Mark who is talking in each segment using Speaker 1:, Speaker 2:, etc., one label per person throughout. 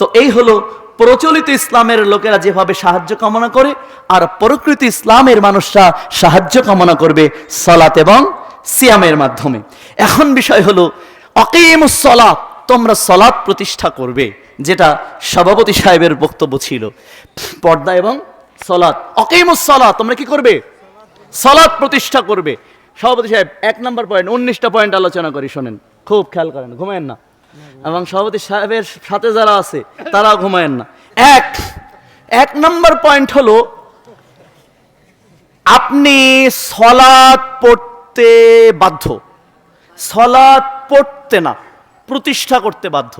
Speaker 1: তো এই হলো প্রচলিত ইসলামের লোকেরা যেভাবে সাহায্য কামনা করে, আর প্রকৃত ইসলামের মানুষরা সাহায্য কামনা করবে সলাত এবং সিয়ামের মাধ্যমে। এখন বিষয় হলো অকিমুসলাত তোমরা সলাৎ প্রতিষ্ঠা করবে, যেটা সভাপতি সাহেবের বক্তব্য ছিল। পর্দা এবং সলাৎ অকিমুসলাত তোমরা কি করবে? সলাৎ প্রতিষ্ঠা করবে। সভাপতি সাহেব, এক নম্বর পয়েন্ট উনিশটা পয়েন্ট আলোচনা করি, শোনেন। খুব খেয়াল করেন, ঘুমায়েন না। এবং সভাপতি সাহেবের সাথে যারা আছে তারা ঘুমায়েন না। এক এক নম্বর পয়েন্ট হলো, আপনি সলাদ পড়তে বাধ্য। সলাদ পড়তে না, প্রতিষ্ঠা করতে বাধ্য।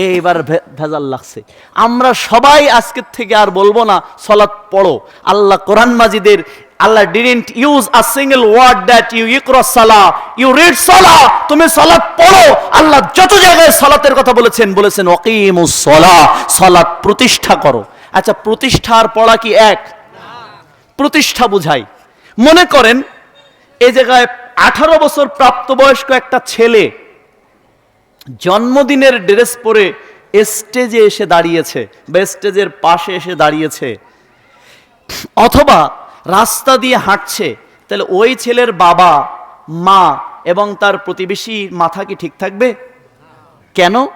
Speaker 1: এইবার ভেজাল লাগছে। আমরা সবাই আজকের থেকে আর বলব না, সলাৎ পড়ো। আল্লাহ কোরআন মাজিদের, Allah didn't use a single word that you ইকরা সালা ইউ রিড সালা তুমি সালাত পড়ো। আল্লাহ যত জায়গায় সালাতের কথা বলেছেন বলেছেন, ওয়াকিমুস সালা সালাত প্রতিষ্ঠা করো। আচ্ছা প্রতিষ্ঠা আর পড়া কি এক? প্রতিষ্ঠা বুঝাই। মনে করেন এই জায়গায় আঠারো বছর প্রাপ্তবয়স্ক একটা ছেলে জন্মদিনের ড্রেস পরে স্টেজে এসে দাঁড়িয়েছে বা স্টেজের পাশে এসে দাঁড়িয়েছে। অথবা রাস্তা দিয়ে হাঁটছে, তাহলে ওই ছেলের বাবা, মা এবং তার প্রতিবেশী মাথা কি ঠিক থাকবে? কেন?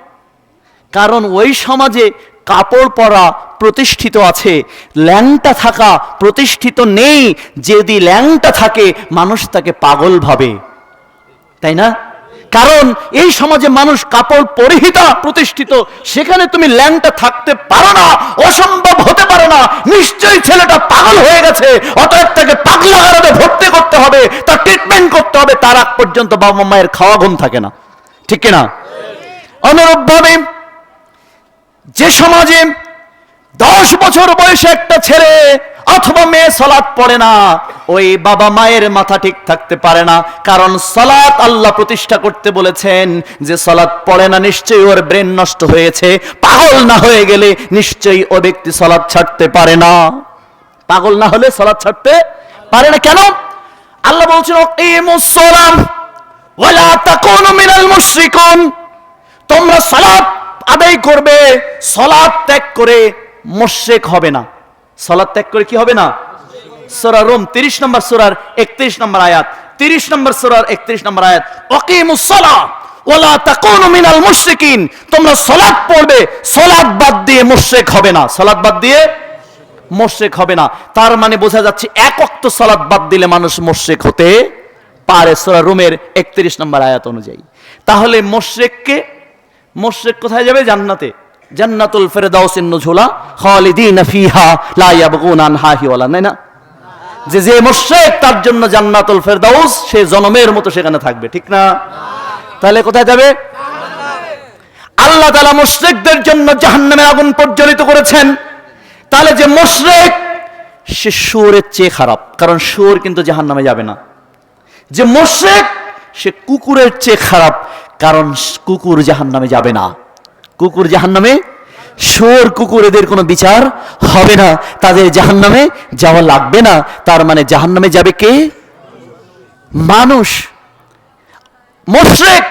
Speaker 1: কারণ ওই সমাজে কাপড় পরা প্রতিষ্ঠিত আছে, ল্যাংটা থাকা প্রতিষ্ঠিত নেই, যদি ল্যাংটা থাকে, মানুষ তাকে পাগল ভাবে। তাই না? কারণ এই সমাজে মানুষ কাপড় পরিহিতা প্রতিষ্ঠিত, সেখানে তুমি ল্যাংটা থাকতে পারো না, অসম্ভব হতে পারে না, নিশ্চয়ই ছেলেটা পাগল হয়ে গেছে, অতএব তাকে পাগলা আরামে ভর্তি করতে হবে, তার ট্রিটমেন্ট করতে হবে, তার আগ পর্যন্ত বাবা মায়ের খাওয়া ঘুম থাকে না। ঠিক কিনা? অনুরূপভাবে যে সমাজে দশ বছর বয়সে একটা ছেলে অথবা মেয়ে সলাৎ পড়ে না, ওই বাবা মায়ের মাথা ঠিক থাকতে পারে না। কারণ সলাৎ আল্লাহ প্রতিষ্ঠা করতে বলেছেন যে সলাৎ পড়ে না নিশ্চয়ই ওর ব্রেন নষ্ট হয়েছে। পাগল না হয়ে গেলে নিশ্চয়ই ও ব্যক্তি সলাৎ ছাড়তে পারে না। পাগল না হলে সলাৎ ছাড়তে পারে না কেন? আল্লাহ বলছেন "ওয়াকিমুস সালাম ওয়ালা তাকুনু মিনাল মুশরিকুন। তোমরা সালাত আদায় করবে সলাৎ ত্যাগ করে মোশেক হবে না। সলাৎ ত্যাগ করে কি হবে না? সূরা রোম 30 নম্বর সূরার 31 নম্বর আয়াত। 30 নম্বর সূরার 31 নম্বর আয়াত। ওয়াকিমুস সালাহ ওয়ালা তাকুনু মিনাল মুশরিকিন। তোমরা পড়বে বাদ দিয়ে মুশরিক হবে না। বাদ দিয়ে মোশেক হবে না। তার মানে বোঝা যাচ্ছে এক সালাত বাদ দিলে মানুষ মোশেক হতে পারে সূরা রোমের 31 নম্বর আয়াত অনুযায়ী। তাহলে মোশরেককে, মোশরেক কোথায় যাবে? জান্নাতে। জান্নাতুল ফেরদাউসিন নুজুলা খালিদিন ফিহা লা ইয়াবগুন আনহা হিওয়ালা তাই না? যে যে মোশরেক, তার জন্য জান্নাতুল ফেরদাউস সে জনমের মতো সেখানে থাকবে, ঠিক না? তাহলে কোথায় যাবে? আল্লাহ তাআলা মুশরিকদের জন্য জাহান্নামের আগুন প্রজ্বলিত করেছেন। তাহলে যে মুশরিক, সে সুরের চেয়ে খারাপ, কারণ সুর কিন্তু জাহান্নামে যাবে না। যে মোশেক সে কুকুরের চেয়ে খারাপ, কারণ কুকুর জাহান নামে যাবে না। কুকুর জাহান নামে শোর কুকুর এদের কোনো বিচার হবে না। তাদের জাহান নামে যাওয়া লাগবে না। তার মানে জাহান নামে যাবে কে? মানুষ। মোশরেক।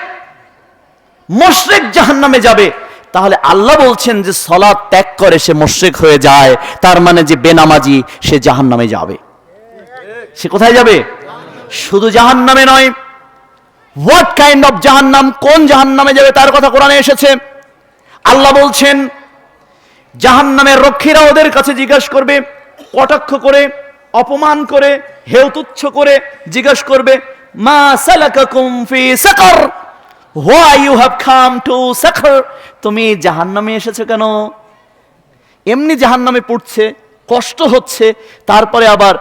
Speaker 1: মোশরেক জাহান নামে যাবে। তাহলে আল্লাহ বলছেন যে সলাৎ ত্যাগ করে সে মোশরেক হয়ে যায়। তার মানে যে বেনামাজি, সে জাহান নামে যাবে। সে কোথায় যাবে? শুধু জাহান নামে নয়। হোয়াট কাইন্ড অফ জাহান্নাম, কোন জাহান্নামে যাবে তার কথা কোরআনে এসেছে। আল্লাহ বলছেন, জাহান্নামের রক্ষীরা ওদের কাছে জিজ্ঞাসা করবে, কটাক্ষ করে, অপমান করে হেউ তুচ্ছ করে জিজ্ঞাসা করবে, মা সালাকাকুম ফি সাকার? Why you have come to Saqar তুমি জাহান্নামে এসেছ কেন? এমনি জাহান্নামে পড়ছে, কষ্ট হচ্ছে, তারপরে আবার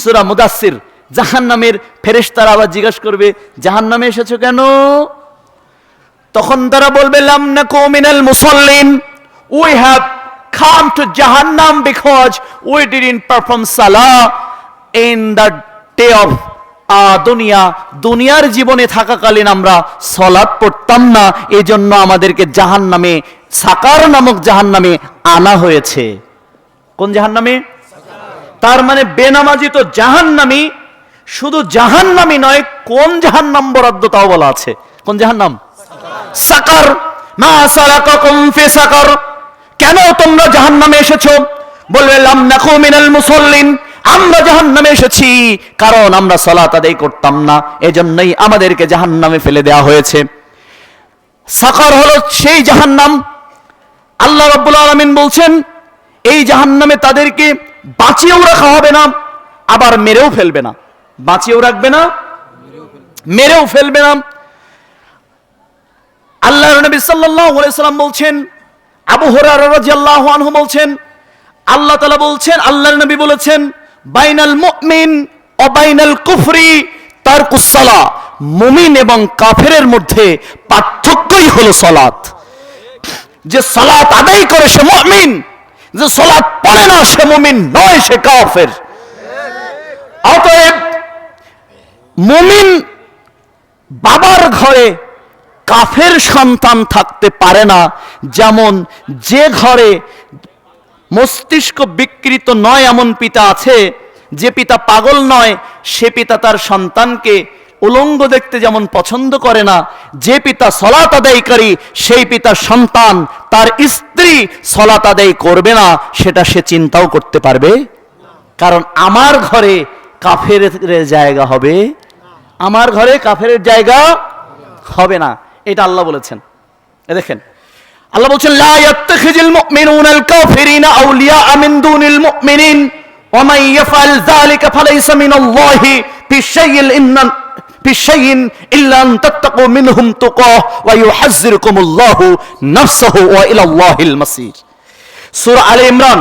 Speaker 1: সুরা মুদাসির জাহান্নামের ফেরেশতারা আবার জিজ্ঞাসা করবে, জাহান্নামে এসেছ কেন? তখন তারা বলবে we have come to Jahannam we salah in the day of dunya. দুনিয়ার জীবনে থাকাকালীন আমরা সলাৎ পড়তাম না এই জন্য আমাদেরকে জাহান নামে সাকার নামক জাহান নামে আনা হয়েছে। কোন জাহান নামে তার মানে বেনামাজি তো জাহান্নামি, শুধু জাহান্নামি নয়, কোন জাহান্নাম বরাদ্দ তাও বলা আছে। কোন জাহান্নাম? সাকার, মা সালাকাকুম ফি সাকার। কেন তোমরা জাহান্নামে এসেছ? বলবে, লাম নাকু মিনাল মুসাল্লিন। আমরা জাহান্নামে এসেছি কারণ আমরা সালাত আদায় করতাম না। এজন্যই আমাদেরকে জাহান্নামে ফেলে দেওয়া হয়েছে। সাকার হলো সেই জাহান্নাম। আল্লাহ রাব্বুল আলামিন বলছেন, এই জাহান্নামে তাদেরকে বাঁচিয়েও রাখা হবে না, আবার মেরেও ফেলবে না। বাঁচিয়েও রাখবে না, মেরেও ফেলবে না। আল্লাহ নবী সাল্লাম বলছেন, আবু রাদিয়াল্লাহু আনহু বলছেন, আল্লাহ তাআলা বলছেন, আল্লাহর নবী বলেছেন, বাইনাল মুমিন ও বাইনাল কুফরি তারকুস সালাহ মুমিন এবং কাফেরের মধ্যে পার্থক্যই হলো সালাত। যে সালাত আদায় করে সে মুমিন, যে সালাত পড়ে না সে মুমিন নয়, সে কাফের। অতএব মুমিন বাবার ঘরে কাফের সন্তান থাকতে পারে না। যেমন যে ঘরে মস্তিষ্ক বিকৃত নয় এমন পিতা আছে, যে পিতা পাগল নয়, সে পিতা তার সন্তানকে উলঙ্গ দেখতে যেমন পছন্দ করে না, যে পিতা সলাত আদায়কারী, সেই পিতার সন্তান তার স্ত্রী সলাত আদায় করবে না, সেটা সে চিন্তাও করতে পারবে। কারণ আমার ঘরে কাফের জায়গা হবে, আমার ঘরে কাফের জায়গা হবে না। এটা আল্লাহ বলেছেন। দেখেন, আল্লাহ বলছেন, লা ইয়াত্তাখিযুল মুমিনুনা আল কাফিরিনা আউলিয়া মিন দুনিল মুমিনিন, ওয়া মান ইয়াফআল যালিকা ফালাইসা মিনাল্লাহি ফি শাইইন ইন্নান ফি শাইইন ইল্লা আন তাত্তাকু মিনহুম তুকা ওয়া ইউহাজ্জিরুকুমুল্লাহু নাফসাহু ওয়া ইলাল্লাহিল মাসির। সূরা আলে ইমরান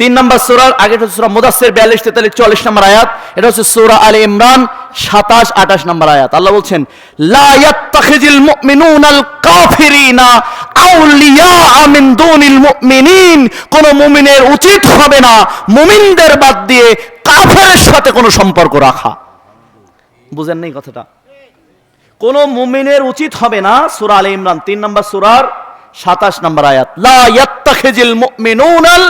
Speaker 1: তিন নম্বর সুরার আগে সুরা মুদাসের বিয়াল্লিশ, তেতাল্লিশ চল্লিশ নম্বর আয়াত, এটা হচ্ছে সুরা আলে ইমরান, সাতাশ, আঠাশ নম্বর আয়াত। আল্লাহ বলছেন কোন মুমিনের উচিত হবে না মুমিনদের বাদ দিয়ে কাফেরের সাথে কোনো সম্পর্ক রাখা। বুঝেন নাই কথাটা? কোন মুমিনের উচিত হবে না সূরা আলে ইমরান, তিন নম্বর সূরার সাতাশ নম্বর আয়াত, লা ইয়াত্তাখিজিল মুমিনুনাল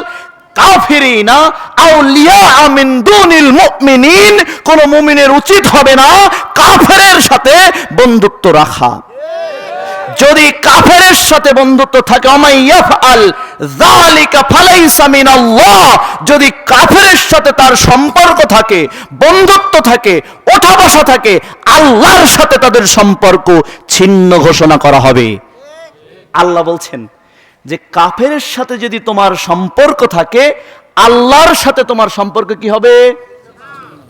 Speaker 1: কোন মুমিনের উচিত হবে না কাফেরের সাথে বন্ধুত্ব রাখা। যদি কাফেরের সাথে বন্ধুত্ব থাকে যদি কাফেরের সাথে তার সম্পর্ক থাকে, বন্ধুত্ব থাকে ওঠা বসা থাকে, আল্লাহর সাথে তাদের সম্পর্ক ছিন্ন ঘোষণা করা হবে। আল্লাহ বলছেন যে কাফের সাথে যদি তোমার সম্পর্ক থাকে, আল্লাহর সাথে তোমার সম্পর্ক কি হবে?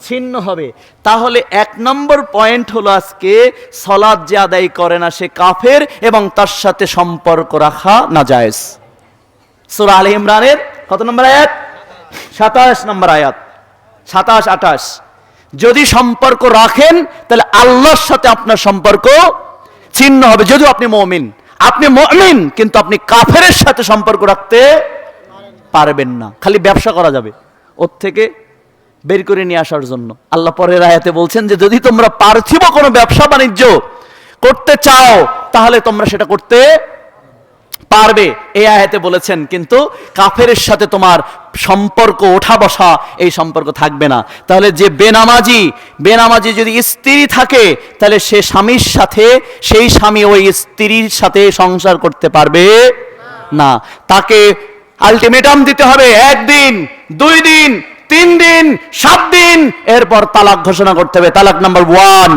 Speaker 1: ছিন্ন হবে। তাহলে এক নম্বর পয়েন্ট হলো আজকে সলাদ যে আদায় করে না সে কাফের এবং তার সাথে সম্পর্ক রাখা না জায়েজ সুরা আল ইমরানের কত নম্বর আয়াত? সাতাশ নম্বর আয়াত। সাতাশ, আঠাশ। যদি সম্পর্ক রাখেন, তাহলে আল্লাহর সাথে আপনার সম্পর্ক ছিন্ন হবে। যদিও আপনি মমিন আপনি মমিন, কিন্তু আপনি কাফেরের সাথে সম্পর্ক রাখতে পারবেন না। খালি ব্যবসা করা যাবে, ওর থেকে বের করে নিয়ে আসার জন্য। আল্লাহ পরের আয়াতে বলছেন যে, যদি তোমরা পার্থিব কোনো ব্যবসা বাণিজ্য করতে চাও, তাহলে তোমরা সেটা করতে পারবে, এই আয়াতে বলেছেন, কিন্তু কাফের সাথে তোমার সম্পর্ক, ওঠা বসা এই সম্পর্ক থাকবে না। তাহলে যে বেনামাজি বেনামাজি যদি স্ত্রী থাকে, তাহলে সে স্বামীর সাথে, সেই স্বামী ওই স্ত্রীর সাথে সংসার করতে পারবে না। তাকে আলটিমেটাম দিতে হবে, একদিন, দুই দিন, তিন দিন, সাত দিন, এরপর তালাক ঘোষণা করতে হবে। তালাক নাম্বার ওয়ান,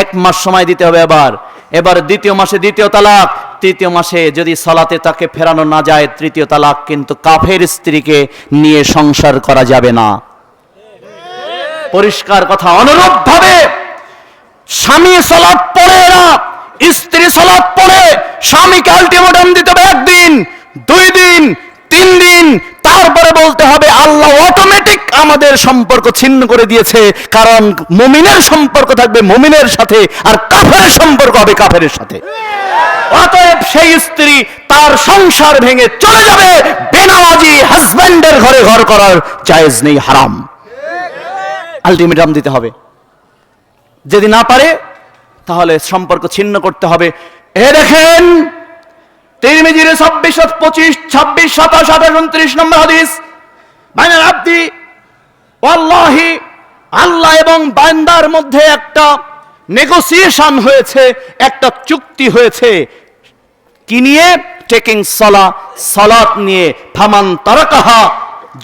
Speaker 1: এক মাস সময় দিতে হবে এবার এবার দ্বিতীয় মাসে দ্বিতীয় তালাক। তৃতীয় মাসে যদি সলাতে তাকে ফেরানো না যায়, তৃতীয় তালাক কিন্তু কাফের স্ত্রীকে নিয়ে সংসার করা যাবে না। পরিষ্কার কথা অনুরূপ ভাবে স্বামী সলাপ পড়ে না, স্ত্রী সলাপ পড়ে, স্বামীকে আলটিমেটাম দিতে হবে একদিন, দুই দিন তিন দিন তারপরে বলতে হবে আল্লাহ অটোমেটিক আমাদের সম্পর্ক ছিন্ন করে দিয়েছে, কারণ মুমিনের সম্পর্ক থাকবে মুমিনের সাথে, আর কাফের সম্পর্ক হবে কাফের সাথে। অতএব সেই স্ত্রী তার সংসার ভেঙে চলে যাবে বেনামাজি হাজব্যান্ডের ঘরে ঘর করার জায়েজ নেই, হারাম। আলটিমেটাম দিতে হবে। যদি না পারে, তাহলে সম্পর্ক ছিন্ন করতে হবে। এ দেখেন, তিরমিজির ছাব্বিশ, পঁচিশ, ছাব্বিশ, সাতাশ, আঠাশ, উনত্রিশ নম্বর হাদিস। মাইনার আব্দি ওয়াল্লাহি, আল্লাহ এবং বান্দার মধ্যে একটা নেগোসিয়েশন হয়েছে, একটা চুক্তি হয়েছে। কি নিয়ে? টেকিং সলা সলাত নিয়ে। ফামান তারাকাহা,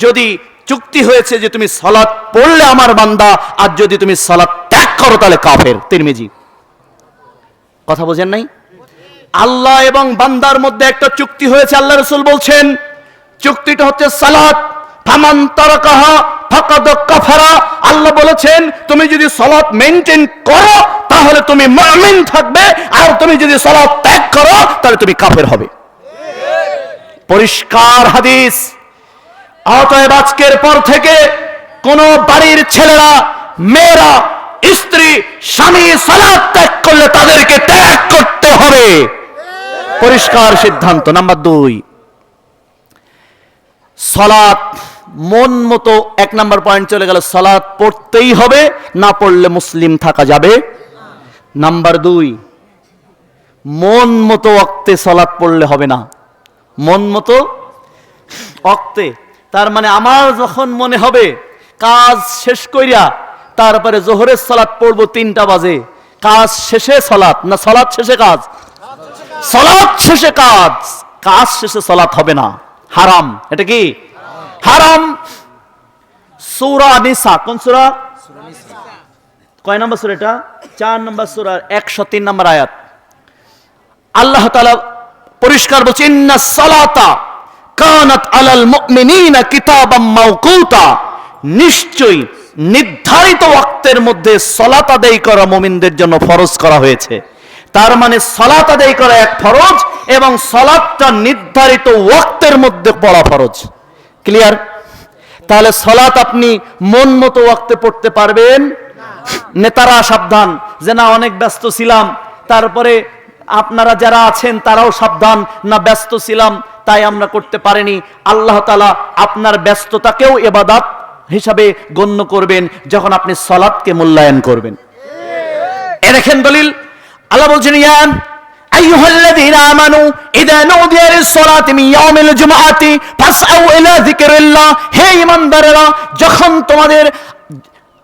Speaker 1: যদি চুক্তি হয়েছে যে তুমি সলাৎ পড়লে আমার বান্দা, আর যদি তুমি সলাৎ ত্যাগ করো তাহলে কাফের। তিরমিজি। কথা বোঝেন নাই? আল্লাহ এবং বান্দার মধ্যে একটা চুক্তি হয়েছে, আল্লাহ রসুল বলছেন, চুক্তিটা হচ্ছে সালাত ফামান আল্লাহ বলেছেন, তুমি যদি করো, তাহলে তুমি থাকবে। আর তুমি যদি ত্যাগ করো, তাহলে তুমি কাফের হবে। পরিষ্কার হাদিস। অতএব আজকের পর থেকে কোন বাড়ির ছেলেরা, মেয়েরা, স্ত্রী, স্বামী সালাদ ত্যাগ করলে তাদেরকে ত্যাগ করতে হবে। পরিষ্কার সিদ্ধান্ত। নাম্বার দুই। সলাৎ মন মতো এক নাম্বার পয়েন্ট চলে গেল সলাৎ পড়তেই হবে, না পড়লে মুসলিম থাকা যাবে। নাম্বার দুই, মন মতো অক্তে সলাৎ পড়লে হবে না। মন মতো অক্তে, তার মানে আমার যখন মনে হবে, কাজ শেষ কইরা তারপরে জোহরের সলাৎ পড়ব তিনটা বাজে, কাজ শেষে সলাৎ না সলাৎ শেষে কাজ? সলাৎ শেষে কাজ কাজ শেষে সলাৎ হবে না। হারাম, এটা কি? হারাম। সূরা নিসা, কোন সূরা? কয় নম্বর সূরা এটা? চার নম্বর সূরার একশো তিন নম্বর আয়াত। আল্লাহ তাআলা পরিষ্কার বলছে, ইন্না সালাতা কানাত আলাল মুমিনিনা কিতাবাম মাওকুতা। নিশ্চয়ই নির্ধারিত ওয়াক্তের মধ্যে সলাত আদায় করা মুমিনদের জন্য ফরজ করা হয়েছে। তার মানে সলাত আদায় করা এক ফরজ এবং সলাতটা নির্ধারিত ওয়াক্তের মধ্যে পড়া ফরজ। ক্লিয়ার তাহলে সলাত আপনি মন মতো ওয়াক্তে পড়তে পারবেন। নেতারা সাবধান, যে না, অনেক ব্যস্ত ছিলাম, তারপরে আপনারা যারা আছেন, তারাও সাবধান, না, ব্যস্ত ছিলাম, তাই আমরা করতে পারিনি। আল্লাহ তালা আপনার ব্যস্ততাকেও এবাদাত হিসাবে গণ্য করবেন, যখন আপনি সলাৎকে মূল্যায়ন করবেন। এ দেখেন দলিল, আল্লাহ বলছেন, ইয়ান أيها الذين آمنوا إذا نودي للصلاة من يوم الجمعة فاسعوا إلى ذكر الله হে ইমানদারেরা যখন তোমাদের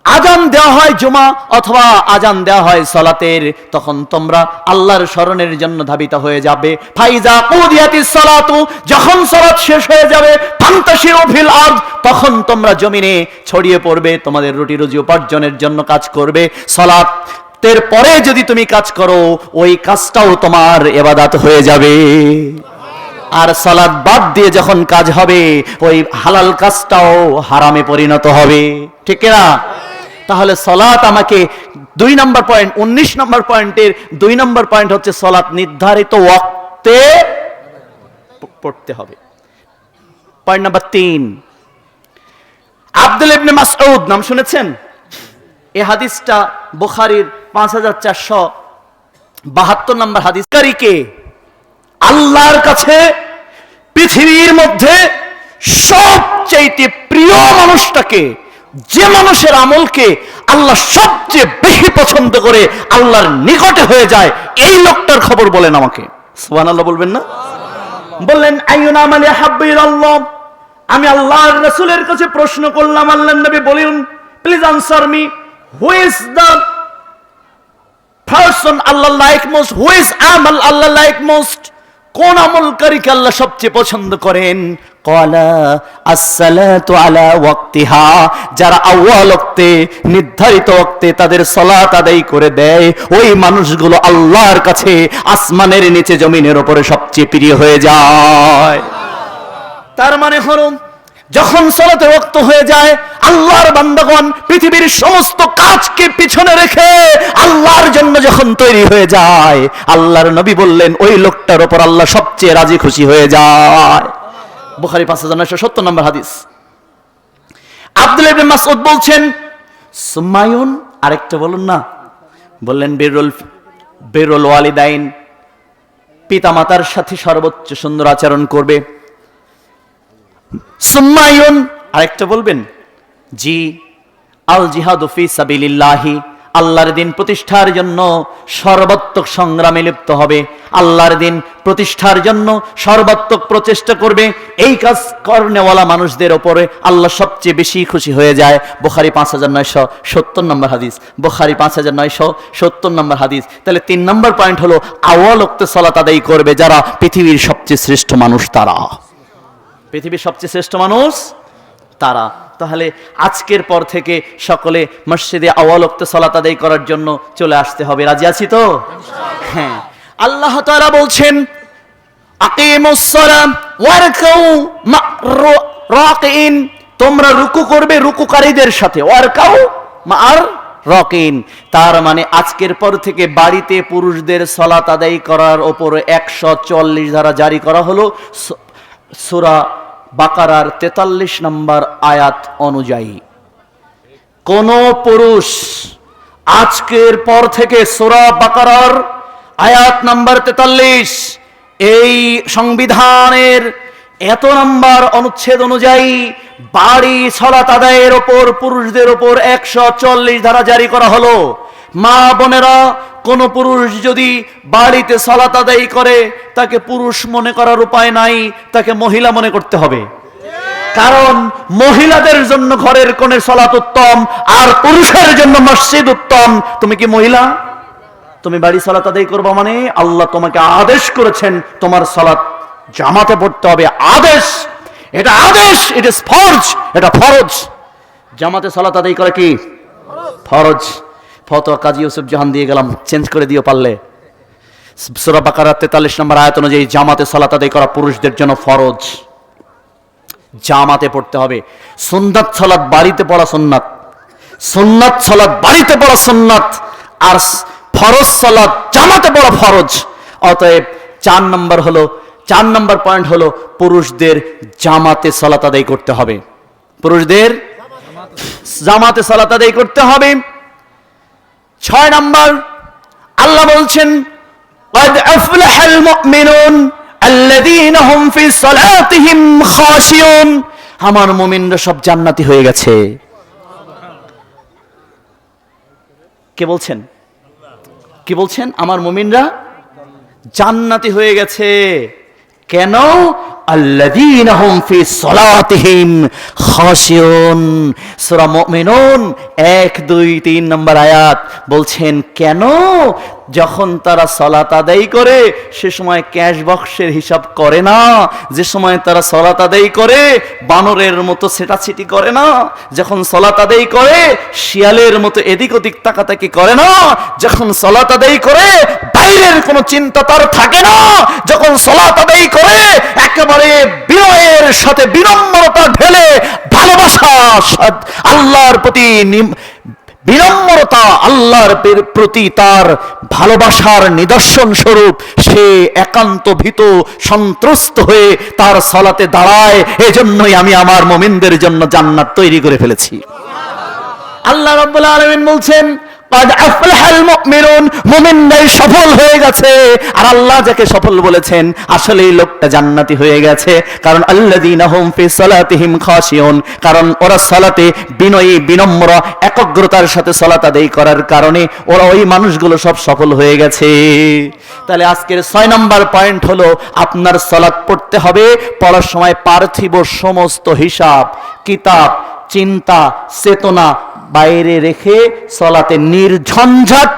Speaker 1: আজান দেওয়া হয় জুমা অথবা আজান দেওয়া হয় সলাতের তখন তোমরা আল্লাহর স্মরণের জন্য ধাবিত হয়ে যাবে ফাইজা কুদিয়াতিস সালাতু যখন সালাত শেষ হয়ে যাবে ফান্তাশিরু ফিল আরদ তখন তোমরা জমিনে ছড়িয়ে পড়বে তোমাদের রুটি রুজি উপার্জনের জন্য কাজ করবে সালাত তের পরে যদি তুমি কাজ করো, ওই কাজটাও তোমার এবাদাত হয়ে যাবে। আর সালাদ বাদ দিয়ে যখন কাজ হবে, ওই হালাল কাজটাও হারামে পরিণত হবে। ঠিক না তাহলে সলাৎ আমাকে দুই নম্বর পয়েন্ট, উনিশ নম্বর পয়েন্টের দুই নম্বর পয়েন্ট হচ্ছে সলাৎ নির্ধারিত ওয়াক্তে পড়তে হবে। পয়েন্ট নাম্বার তিন, আব্দুল ইবনে মাসউদ, নাম শুনেছেন? এই হাদিসটা বুখারীর পাঁচ হাজার চারশো বাহাত্তর নম্বর হাদিসকারীকে আল্লাহর কাছে পৃথিবীর মধ্যে সবচাইতে প্রিয় মানুষটাকে, যে মানুষের আমলকে আল্লাহ সবচেয়ে বেশি পছন্দ করে, আল্লাহর নিকটে হয়ে যায়, এই লোকটার খবর বলেন আমাকে। সুবহানাল্লাহ বলবেন না? বললেন, আইয়ুনা মানে হাব্বির আল্লাহ আমি আল্লাহর রাসূলের কাছে প্রশ্ন করলাম, আল্লাহর নবী বলেন please answer me who is the person Allah like most who is আমল আল্লাহ লাইক মোস্ট কোন আমলকারীকে আল্লাহ সবচেয়ে পছন্দ করেন? যারা আউয়াল নির্ধারিত তাদের সালাত আদায় করে দেয়, ওই মানুষগুলো আল্লাহর কাছে আসমানের নিচে জমিনের উপরে সবচেয়ে প্রিয় হয়ে যায়। তার মানে হলো যখন সলাতে রক্ত হয়ে যায়, আল্লাহর বান্দাগণ পৃথিবীর সমস্ত কাজকে পিছনে রেখে আল্লাহর জন্য যখন তৈরি হয়ে যায়, আল্লাহর নবী বললেন, ওই লোকটার ওপর আল্লাহ সবচেয়ে রাজি খুশি হয়ে যায়। বুখারি পাঁচ হাজার নয়শো সত্তর নম্বর হাদিস। আব্দুল মাসউদ বলছেন, সুমায়ুন, আরেকটা বলুন না। বললেন, বেরুল বেরুল ওয়ালিদাইন, পিতামাতার সাথে সর্বোচ্চ সুন্দর আচরণ করবে। আরেকটা বলবেন, জি, আল জিহাদু ফি আল্লাহর দিন প্রতিষ্ঠার জন্য সর্বাত্মক সংগ্রামে লিপ্ত হবে, আল্লাহর দিন প্রতিষ্ঠার জন্য সর্বাত্মক প্রচেষ্টা করবে, এই কাজ করনেওয়ালা মানুষদের ওপরে আল্লাহ সবচেয়ে বেশি খুশি হয়ে যায়। বোখারি পাঁচ হাজার নয়শো সত্তর নম্বর হাদিস, বোখারি পাঁচ হাজার নয়শো সত্তর নম্বর হাদিস। তাহলে তিন নম্বর পয়েন্ট হলো, আওয়াল উক্ত সলাত আদায় করবে যারা পৃথিবীর সবচেয়ে শ্রেষ্ঠ মানুষ তারা। পৃথিবীর সবচেয়ে শ্রেষ্ঠ মানুষ তারা। তাহলে আজকের পর থেকে সকলে মসজিদে আওয়ালক্ত সলাত আদায় করার জন্য চলে আসতে হবে। রাজি আছি তো? হ্যাঁ। আল্লাহ তাআলা বলছেন তোমরা রুকু করবে রুকুকারীদের সাথে। আর তার মানে আজকের পর থেকে বাড়িতে পুরুষদের সলাত আদায় করার ওপরে একশো চল্লিশ ধারা জারি করা হলো। সূরা বাকারার তেতাল্লিশ নম্বর আয়াত অনুযায়ী, কোন পুরুষ আজকের পর থেকে সোরা বাকারার আয়াত নাম্বার তেতাল্লিশ, এই সংবিধানের এত নাম্বার অনুচ্ছেদ অনুযায়ী বাড়ি সলাত আদায়ের ওপর পুরুষদের ওপর একশো চল্লিশ ধারা জারি করা হলো। মা বোনেরা কোন পুরুষ যদি বাড়িতে সলাত আদায় করে, তাকে পুরুষ মনে করার উপায় নাই, তাকে মহিলা মনে করতে হবে। কারণ মহিলাদের জন্য ঘরের কোণে সলাত উত্তম, আর পুরুষের জন্য মসজিদ উত্তম। তুমি কি মহিলা? তুমি বাড়ি সলাত আদায় করব মানে আল্লাহ তোমাকে আদেশ করেছেন, তোমার সলাত জামাতে পড়তে হবে। আদেশ! এটা আদেশ ইস ফরজ, এটা ফরজ। জামাতে সলাত আদায় করে কি? ফরজ। ফতোয়া কাজী ইউসুফ জাহান দিয়ে গেলাম, চেঞ্জ করে দিও পারলে। সুরা বাকারা তেতাল্লিশ নম্বর আয়াত অনুযায়ী জামাতে সলাত আদায় করা পুরুষদের জন্য ফরজ। জামাতে পড়তে হবে। সুন্নাত সলাৎ বাড়িতে পড়া সুন্নাত। সুন্নাত সলাৎ বাড়িতে পড়া সুন্নাত। আর ফরজ সলাৎ জামাতে পড়া ফরজ। অতএব চার নম্বর হলো, চার নম্বর পয়েন্ট হলো পুরুষদের জামাতে সলাত আদায় করতে হবে। পুরুষদের জামাতে সলাত আদায় করতে হবে। ছয় নম্বর আল্লাহ বলছেন قد أفلح المؤمنون الذين هم في صلاتهم خاشعون আমার মুমিনরা সব জান্নাতি হয়ে গেছে কে বলছেন কি বলছেন আমার মুমিনরা জান্নাতি হয়ে গেছে কেন ফি সূরা মুমিনুন 1 2 3 নম্বর আয়াত বলছেন, কেন যখন তারা সলাত আদায় করে, সে সময় ক্যাশ বক্সের হিসাব করে না। যে সময় তারা সলাত আদায় করে, বানরের মতো সেটাছিটি করে না। যখন সলাত আদায় করে, শিয়ালের মতো এদিক ওদিক তাকাতাকি করে না। যখন সলাত আদায় করে, বাইরের কোনো চিন্তা তার থাকে না। যখন সলাত আদায় করে, একেবারে অন্তরে বিনয়ের সাথে বিনম্রতা ঢেলে ভালোবাসা আল্লাহর প্রতি বিনম্রতা আল্লাহর প্রতি তার ভালোবাসার নিদর্শন স্বরূপ, সে একান্ত ভীত, সন্ত্রস্ত হয়ে তার সলাতে দাঁড়ায়। এজন্যই আমি আমার মোমিনদের জন্য জান্নাত তৈরি করে ফেলেছি। আল্লাহ রব্বুল আলমিন বলছেন সফল হয়ে গেছে। আর আল্লাহ যাকে সফল বলেছেন আসলে এই লোকটা জান্নাতি হয়ে গেছে। কারণ আল্লাযীনা হুম ফি সালাতিহিম খাশিউন। কারণ ওরা সালাতে বিনয়ী, বিনম্র, একগ্রতার সাথে সালাত আদায় করার কারণে ওরা ওই মানুষগুলো সব সফল হয়ে গেছে। তাহলে আজকের ছয় নম্বর পয়েন্ট হলো, আপনার সালাত পড়তে হবে, পড়ার সময় পার্থিব সমস্ত হিসাব, কিতাব, চিন্তা, চেতনা বাইরে রেখে সলাতে নির্ঝঞ্ঝাট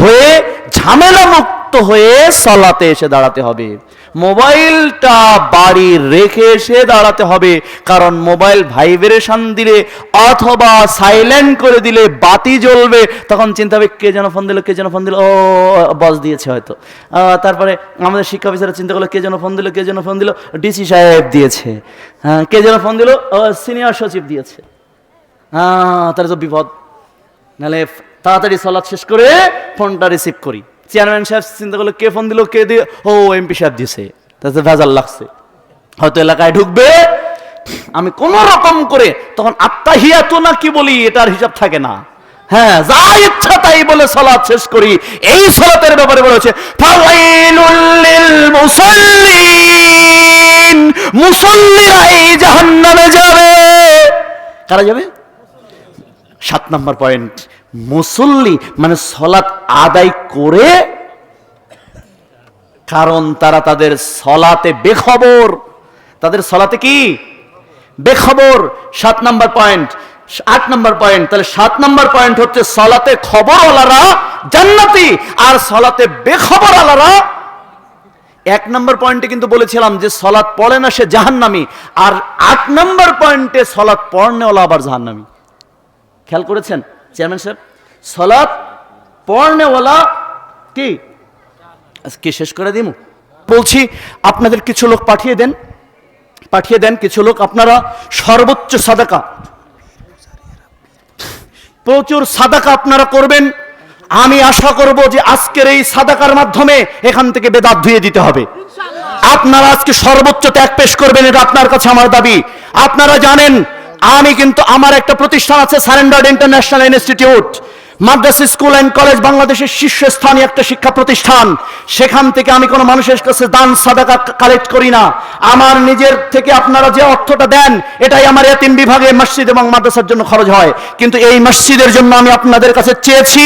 Speaker 1: হয়ে ঝামেলা মুক্ত হয়ে সলাতে এসে দাঁড়াতে হবে। মোবাইলটা বাড়ি রেখে এসে দাঁড়াতে হবে। কারণ মোবাইল ভাইব্রেশন দিলে অথবা সাইলেন্ট করে দিলে বাতি জ্বলবে, তখন চিন্তা হবে কে যেন ফোন দিল, কে যেন ফোন দিল, ও, বস দিয়েছে হয়তো। তারপরে আমাদের শিক্ষা অফিসার চিন্তা করল, কে যেন ফোন দিল, কে যেন ফোন দিল, ডিসি সাহেব দিয়েছে। হ্যাঁ কে যেন ফোন দিল সিনিয়র সচিব দিয়েছে। তাহলে তো বিপদ। নাহলে তাড়াতাড়ি সলাদ শেষ করে ফোনটা রিসিভ করি। চেয়ারম্যান সাহেব চিন্তা করল, কে ফোন দিল, কে দিয়ে ও এমপি সাহেব দিয়েছে তাতে ভেজাল লাগছে। হয়তো এলাকায় ঢুকবে। আমি কোন রকম করে তখন আত্মাহিয়াত না কি বলি, এটার হিসাব থাকে না। হ্যাঁ যা ইচ্ছা তাই বলে সলাৎ শেষ করি। এই সলাতের ব্যাপারে বলেছে মুসল্লিরা এই জাহান্নামে যাবে। কারা যাবে? সাত নম্বর পয়েন্ট, মুসল্লি মানে সলাৎ আদায় করে কারণ তারা তাদের সলাতে বেখবর। তাদের সলাতে কি? বেখবর। সাত নম্বর পয়েন্ট, আট নম্বর পয়েন্ট, তাহলে সাত নম্বর পয়েন্ট হচ্ছে সলাতে খবরওয়ালারা জান্নাতি আর সলাতে বেখবর আলারা এক নম্বর পয়েন্টে কিন্তু বলেছিলাম যে সলাৎ পড়ে না সে জাহান্নামি, আর আট নম্বর পয়েন্টে সলাৎ পড়নেওয়ালা আবার জাহান্নামি। খেয়াল করেছেন, চেয়ারম্যান সাহেব? সলাৎ পড়নেওয়ালা কি? আজকে শেষ করে দিমু। বলছি, আপনাদের কিছু লোক পাঠিয়ে দেন পাঠিয়ে দেন কিছু লোক। আপনারা সর্বোচ্চ সাদাকা। প্রচুর সাদাকা আপনারা করবেন। আমি আশা করব যে আজকের এই সাদাকার মাধ্যমে এখান থেকে বেদাত ধুয়ে দিতে হবে। আপনারা আজকে সর্বোচ্চ ত্যাগ পেশ করবেন, এটা আপনার কাছে আমার দাবি। আপনারা জানেন আমি কিন্তু আমার একটা প্রতিষ্ঠান আছে surrendered international institute madrasa, school and college, বাংলাদেশের শীর্ষস্থানীয় একটা শিক্ষা প্রতিষ্ঠান। সেখান থেকে আমি কোনো মানুষের কাছে দান, সাদাকা কালেক্ট করি না। আমার নিজের থেকে আপনারা যে অর্থটা দেন, এটাই আমার এতিম বিভাগে মসজিদ এবং মাদ্রাসার জন্য খরচ হয়। কিন্তু এই মসজিদের জন্য আমি আপনাদের কাছে চেয়েছি,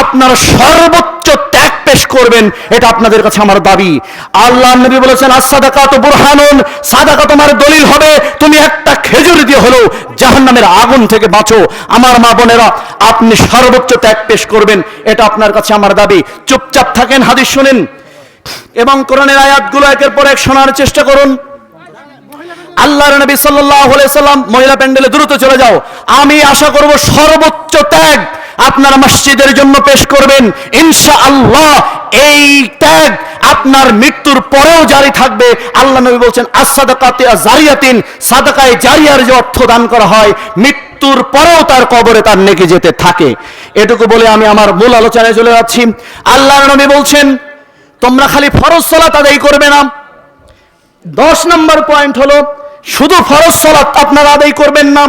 Speaker 1: আপনারা সর্বোচ্চ ত্যাগ পেশ করবেন, এটা আপনাদের কাছে আমার দাবি। আল্লাহ নবী বলেছেন আসাদাকা তো বুরহানুন, সাদাকা তোমার দলিল হবে, তুমি একটা খেজুর দিয়ে হলো জাহান্নামের আগুন থেকে বাঁচো। আমার মা বোনেরা, আপনি সর্বোচ্চ ত্যাগ পেশ করবেন, এটা আপনার কাছে আমার দাবি। চুপচাপ থাকেন, হাদিস শুনেন, এবং কোরআনের আয়াতগুলো একের পর এক শোনার চেষ্টা করুন। আল্লাহর নবী আলাইহি সাল্লাম মহিলা প্যান্ডেলে দ্রুত চলে যাও। আমি আশা করব সর্বোচ্চ ত্যাগ। আপনার মসজিদের জন্য পেশ করবেন। ইনশাআল্লাহ এই ত্যাগ আপনার মৃত্যুর পরেও জারি থাকবে। আল্লাহ নবী বলছেন আসাদাকাতে জারিয়াতিন সাদাকায়ে জারিয়ার যে অর্থ দান করা হয়, মৃত্যুর পরেও তার কবরে তার নেকে যেতে থাকে। এটুকু বলে আমি আমার মূল আলোচনায় চলে যাচ্ছি। আল্লাহর নবী বলছেন, তোমরা খালি ফরজ সালাত আদায় করবে না। দশ নম্বর পয়েন্ট হলো, শুধু ফরজ সলাৎ আপনারা আদায় করবেন না।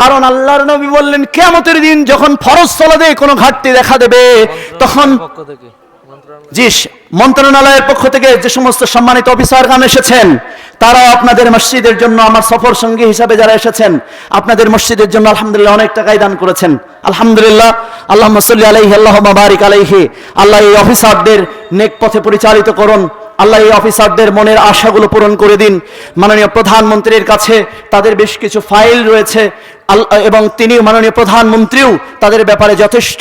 Speaker 1: কারণ আল্লাহর নবী বললেন কেমতের দিন যখন ফরজ সলাদে কোনো ঘাটতি দেখা দেবে তখন জি মন্ত্রণালয়ের পক্ষ থেকে যে সমস্ত সম্মানিত অফিসারগণ এসেছেন তারাও আপনাদের মসজিদের জন্য আমার সফর সঙ্গী হিসাবে যারা এসেছেন আপনাদের মসজিদের জন্য আলহামদুলিল্লাহ অনেক টাকাই দান করেছেন। আলহামদুলিল্লাহ আল্লাহ মসল্লি আলাইহি আল্লাহ বারিক আলাইহি। আল্লাহ এই অফিসারদের নেক পথে পরিচালিত করুন। আল্লাহ এই অফিসারদের মনের আশাগুলো পূরণ করে দিন। মাননীয় প্রধানমন্ত্রীর কাছে তাদের বেশ কিছু ফাইল রয়েছে। এবং তিনি মাননীয় প্রধানমন্ত্রীও তাদের ব্যাপারে যথেষ্ট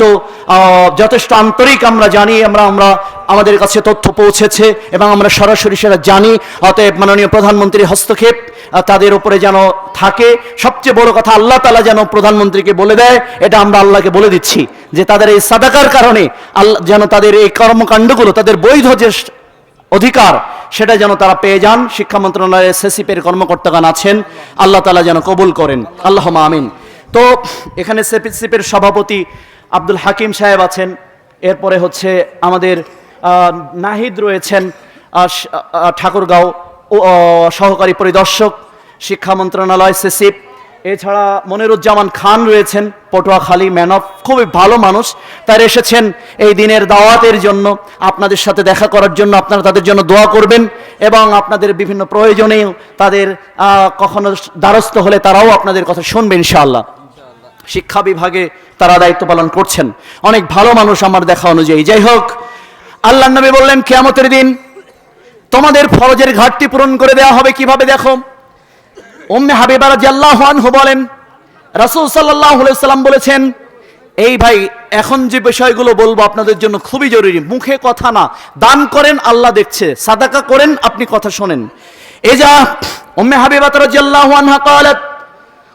Speaker 1: যথেষ্ট আন্তরিক আমরা জানি, আমরা আমরা আমাদের কাছে তথ্য পৌঁছেছে এবং আমরা সরাসরি সেটা জানি। অতএব মাননীয় প্রধানমন্ত্রীর হস্তক্ষেপ তাদের উপরে যেন থাকে। সবচেয়ে বড় কথা আল্লাহ তালা যেন প্রধানমন্ত্রীকে বলে দেয়, এটা আমরা আল্লাহকে বলে দিচ্ছি যে তাদের এই সাদাকার কারণে আল্লাহ যেন তাদের এই কর্মকাণ্ডগুলো, তাদের বৈধ যে অধিকার সেটা যেন তারা পেয়ে যান। শিক্ষা মন্ত্রণালয়ের সেসিপের কর্মকর্তাগণ আছেন। আল্লাহ তালা যেন কবুল করেন। আল্লাহ আমিন। তো, এখানে সেসিপের সভাপতি আব্দুল হাকিম সাহেব আছেন। এরপরে হচ্ছে আমাদের নাহিদ রয়েছেন ঠাকুরগাঁও সহকারী পরিদর্শক, শিক্ষা মন্ত্রণালয় সেসিপ। এছাড়া মনিরুজ্জামান খান রয়েছেন, পটুয়াখালী ম্যান অফ খুবই ভালো মানুষ। তারা এসেছেন এই দিনের দাওয়াতের জন্য। আপনাদের সাথে দেখা করার জন্য আপনারা তাদের জন্য দোয়া করবেন এবং আপনাদের বিভিন্ন প্রয়োজনে তাদের কখনো দ্বারস্থ হলে তারাও আপনাদের কথা শুনবেন ইনশাআল্লাহ। শিক্ষা বিভাগে তারা দায়িত্ব পালন করছেন। অনেক ভালো মানুষ আমার দেখা অনুযায়ী। যাই হোক আল্লাহ নবী বললেন, কেয়ামতের দিন তোমাদের ফরজের ঘাটতি পূরণ করে দেওয়া হবে। কীভাবে দেখো? উম্মে হাবিবা রাদিয়াল্লাহু আনহু বলেন রাসূল সাল্লাল্লাহু আলাইহি সাল্লাম বলেছেন এই ভাই এখন যে বিষয়গুলো বলবো আপনাদের জন্য খুবই জরুরি মুখে কথা না দান করেন আল্লাহ দেখছে সাদাকা করেন আপনি কথা শোনেন এই যা উম্মে হাবিবা রাদিয়াল্লাহু আনহা قالت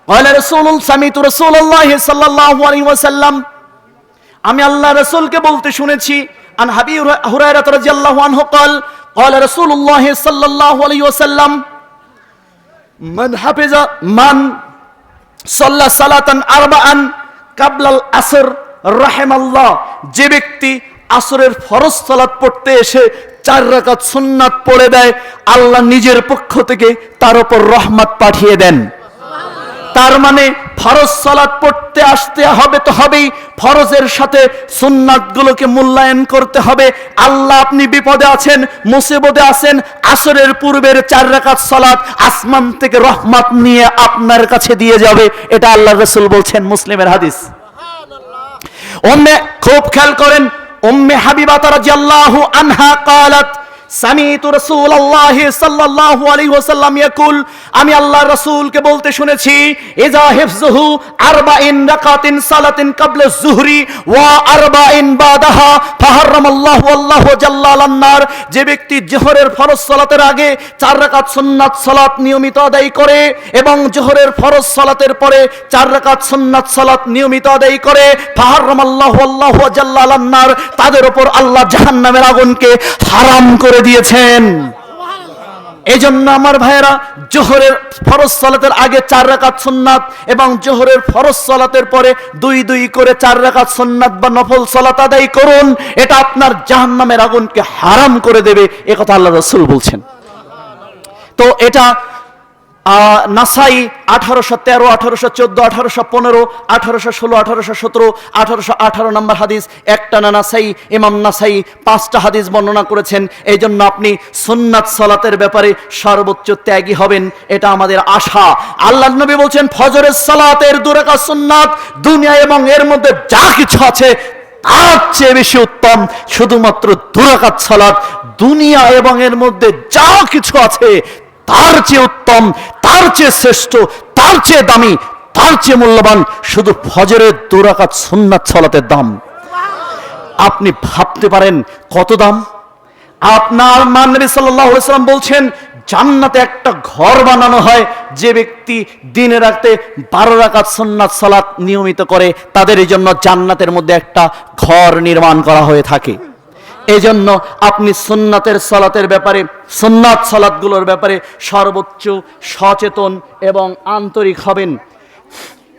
Speaker 1: قال رسول سمعت رسول الله صلى الله عليه وسلم আমি আল্লাহ রাসূলকে বলতে শুনেছি আন হাবি হুরায়রা রাদিয়াল্লাহু আনহু قال قال رسول الله صلى الله عليه وسلم মান হাফেজা, মান সল্লা সালাতান আরবা আন কাবলাল আসর, রাহেমাল্লাহ। যে ব্যক্তি আসরের ফরজ সালাত পড়তে এসে চার রাকাত সুন্নাত পড়ে দেয়, আল্লাহ নিজের পক্ষ থেকে তার উপর রহমত পাঠিয়ে দেন। তার মানে ফরজ সালাত পড়তে আসতে হবে তো হবেই। ফরজের সাথে সুন্নাতগুলোকে মূল্যায়ন করতে হবে। আল্লাহ আপনি বিপদে আছেন, মুসিবতে আছেন, আসরের পূর্বের চার রাকাত সালাত আসমান থেকে রহমত নিয়ে আপনার কাছে দিয়ে যাবে। এটা আল্লাহ রসুল বলছেন মুসলিমের হাদিস। অন্য খুব খেয়াল করেন, উম্মে হাবিবা তারা আনহা কালাত আমি আল্লাহর রাসূলকে বলতে শুনেছি আল্লাহু যে ব্যক্তি জোহরের ফরজ সালাতের আগে চার রাকাত সুন্নাত সালাত নিয়মিত আদায় করে এবং জোহরের ফরজ সালাতের পরে চার রাকাত সুন্নাত সালাত নিয়মিত আদায় করে, ফাহারামাল্লাহু আল্লাহু জাল্লা আলান্নার, তাদের উপর আল্লাহ জাহান্নামের আগুনকে হারাম করে দিয়েছেন। এই জন্য আমার ভাইয়েরা, জোহরের ফরজ সালাতের আগে চার রাকাত সুন্নাত এবং জোহরের ফরজ সালাতের পরে দুই দুই করে চার রাকাত সুন্নাত বা নফল সালাত আদায় করুন। এটা আপনার জাহান্নামের আগুনকে হারাম করে দেবে। একথা কথা আল্লাহ রসুল বলছেন। তো এটা নাসাই আঠারোশো তেরো, আঠারোশো চোদ্দ, আঠারোশো পনেরো, আঠারোশো ষোলো, আঠারোশো সতেরো, আঠারোশো আঠারো নম্বর হাদিস। একটা না নাসাই, ইমাম নাসাই পাঁচটা হাদিস বর্ণনা করেছেন। এই জন্য আপনি সুন্নাত সালাতের ব্যাপারে সর্বোচ্চ ত্যাগী হবেন। এটা আমাদের আশা। আল্লাহ নবী বলছেন, ফজরের সালাতের দুরাকা সুন্নাত দুনিয়া এবং এর মধ্যে যা কিছু আছে, তার চেয়ে বেশি উত্তম। শুধুমাত্র দুরাকাত সালাত, দুনিয়া এবং এর মধ্যে যা কিছু আছে তার চেয়ে উত্তম, তার চেয়ে শ্রেষ্ঠ, তার চেয়ে দামি, তার চেয়ে মূল্যবান শুধু ফজরের দুরাকাত সুন্নাত সালাতের দাম। আপনি ভাবতে পারেন কত দাম? আপনার মানবী আলাইহি সাল্লাম বলছেন, জান্নাতে একটা ঘর বানানো হয় যে ব্যক্তি দিনে রাখতে বারো রাকাত সুন্নাত সালাত নিয়মিত করে, তাদের জন্য জান্নাতের মধ্যে একটা ঘর নির্মাণ করা হয়ে থাকে। এই জন্য আপনি সুন্নাতের সালাতের ব্যাপারে সুন্নাত সালাতগুলোর ব্যাপারে সর্বোচ্চ সচেতন এবং আন্তরিক হবেন।